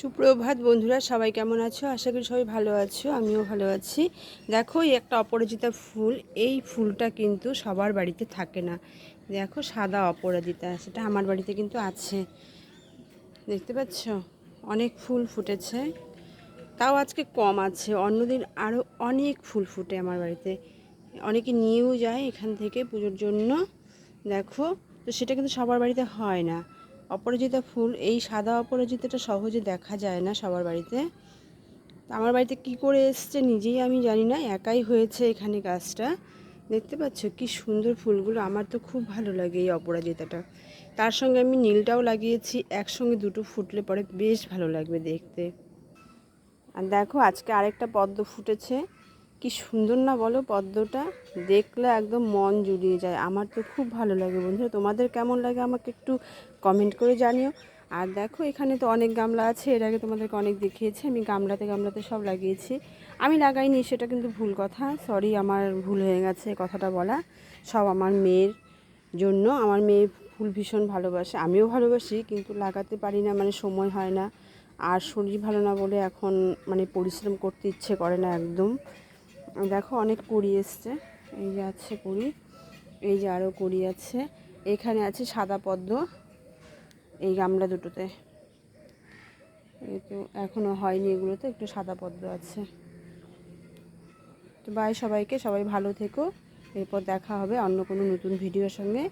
সুপ্রভাত বন্ধুরা, সবাই কেমন আছো? আশা করি সবাই ভালো আছো, আমিও ভালো আছি। দেখো, এই একটা অপরাজিতা ফুল, এই ফুলটা কিন্তু সবার বাড়িতে থাকে না। দেখো, সাদা অপরাজিতা, সেটা আমার বাড়িতে কিন্তু আছে। দেখতে পাচ্ছ? অনেক ফুল ফুটেছে। তাও আজকে কম আছে। অন্যদিন আরও অনেক ফুল ফুটে আমার বাড়িতে। অনেকে নিয়েও যায় এখান থেকে পুজোর জন্য। দেখো, তো সেটা কিন্তু সবার বাড়িতে হয় না। অপরাজিতা ফুল, এই সাদা অপরাজিতাটা সহজে দেখা যায় না সবার বাড়িতে। আমার বাড়িতে কি করে এসছে নিজেই আমি জানি না, একাই হয়েছে এখানে গাছটা। দেখতে পাচ্ছ কি সুন্দর ফুলগুলো, আমার তো খুব ভালো লাগে এই অপরাজিতাটা। তার সঙ্গে আমি নীলটাও লাগিয়েছি, একসঙ্গে দুটো ফুটলে পরে বেশ ভালো লাগবে দেখতে। আর দেখো আজকে আরেকটা পদ্ম ফুটেছে। কি সুন্দর না বলো? পদ্মটা দেখলে একদম মন জুড়িয়ে যায়। আমার তো খুব ভালো লাগে বন্ধুরা। তোমাদের কেমন লাগে আমাকে একটু কমেন্ট করে জানিও। আর দেখো, এখানে তো অনেক গামলা আছে। এর আগে তোমাদেরকে অনেক দেখিয়েছি। আমি গামলাতে গামলাতে সব লাগিয়েছি। আমি লাগাইনি, সেটা কিন্তু ভুল কথা। সরি আমার ভুল হয়ে গেছে কথাটা বলা। সব আমার মেয়ের জন্য। আমার মেয়ে ফুল ভীষণ ভালোবাসে। আমিও ভালোবাসি, কিন্তু লাগাতে পারি না মানে সময় হয় না। আর শরীর ভালো না বলে এখন মানে পরিশ্রম করতে ইচ্ছে করে না একদম। দেখো অনেক কুড়ি এসছে। এই যে আছে কুড়ি, এই যে আরও কুড়ি আছে। এখানে আছে সাদা পদ্ম, এই গামলা দুটোতে। তো এখনও হয়নি এগুলোতে, একটু সাদা পদ্ম আছে। তো বাই সবাইকে, সবাই ভালো থেকো। এরপর দেখা হবে অন্য কোনো নতুন ভিডিওর সঙ্গে।